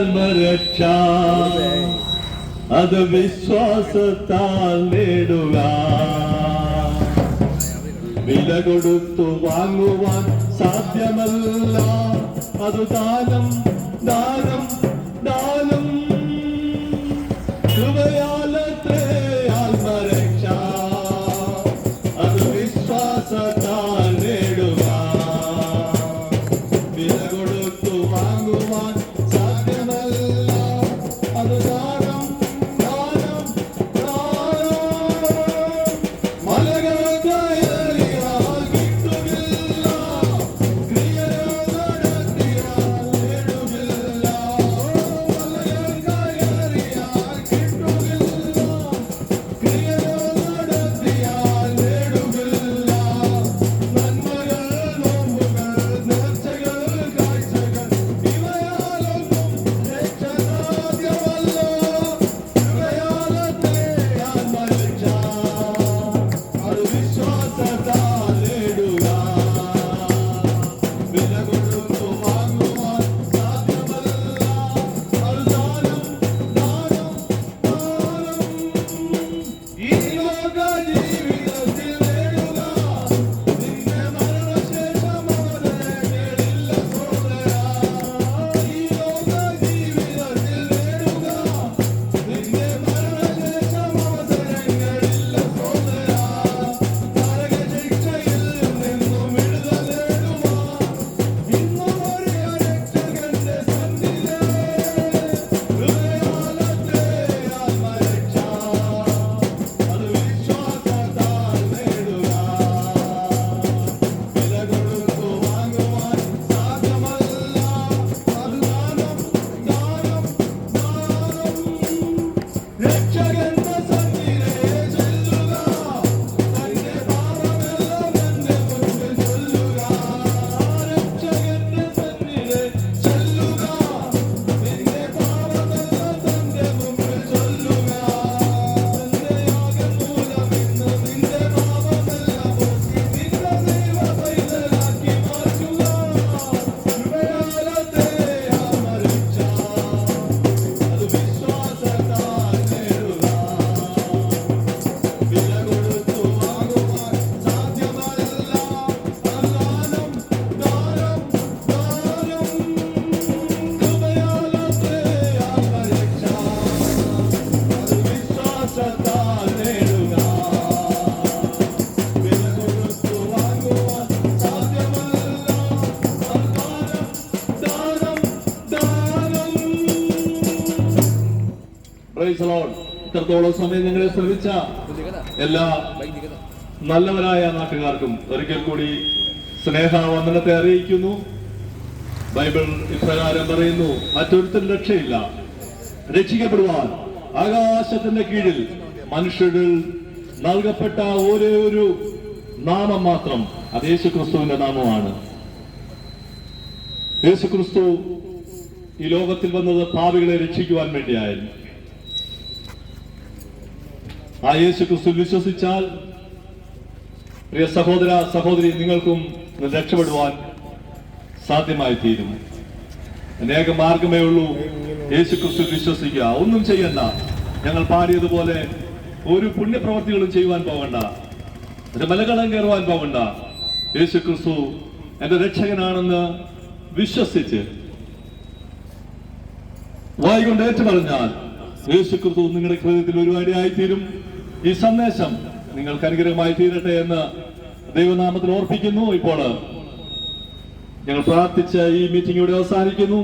ആത്മരക്ഷ അത് വിശ്വാസത്താൽ നേടുക. വില കൊടുത്തു വാങ്ങുവാൻ സാധ്യമല്ല. അത് ദാനം ദാനം ദാനം. കൃപയാലത്തെ ആത്മരക്ഷ. അത് വിശ്വാസത്താൽ അത് ഇത്രത്തോളം സമയം നിങ്ങളെ ശ്രമിച്ച എല്ലാ നല്ലവരായ നാട്ടുകാർക്കും ഒരിക്കൽ കൂടി സ്നേഹവന്ദനത്തെ അറിയിക്കുന്നു. ബൈബിൾ ഇപ്രകാരം പറയുന്നു മറ്റൊരുത്തരും രക്ഷയില്ല. രക്ഷിക്കപ്പെടുവാൻ ആകാശത്തിന്റെ കീഴിൽ മനുഷ്യരിൽ നൽകപ്പെട്ട ഒരേ ഒരു നാമം മാത്രം അത് യേശു ക്രിസ്തുവിന്റെ നാമമാണ്. യേശു ക്രിസ്തു ഈ ലോകത്തിൽ വന്നത് പാപികളെ രക്ഷിക്കുവാൻ വേണ്ടിയായിരുന്നു. ആ യേശു ക്രിസ്തു വിശ്വസിച്ചാൽ പ്രിയ സഹോദര സഹോദരി നിങ്ങൾക്കും രക്ഷപ്പെടുവാൻ സാധ്യമായി തീരും അനേക മാർഗമേ ഉള്ളൂ യേശു ക്രിസ്തു വിശ്വസിക്കുക. ഒന്നും ചെയ്യണ്ട. ഞങ്ങൾ പാടിയതുപോലെ ഒരു പുണ്യപ്രവർത്തികളും ചെയ്യുവാൻ പോകണ്ട. ഒരു മലകളം കയറുവാൻ പോകണ്ട. യേശു ക്രിസ്തു എന്റെ രക്ഷകനാണെന്ന് വിശ്വസിച്ച് വായിക്കൊണ്ട് ഏറ്റുപറഞ്ഞാൽ യേശു ക്രിസ്തു നിങ്ങളുടെ ഹൃദയത്തിൽ ഒരു ആയിത്തീരും. ഈ സന്ദേശം നിങ്ങൾക്ക് അനുഗ്രഹമായി തീരട്ടെ എന്ന് ദൈവനാമത്തിൽ ഓർപ്പിക്കുന്നു. ഇപ്പോൾ ഞങ്ങൾ പ്രാർത്ഥിച്ച ഈ മീറ്റിംഗ് ഇവിടെ അവസാനിക്കുന്നു.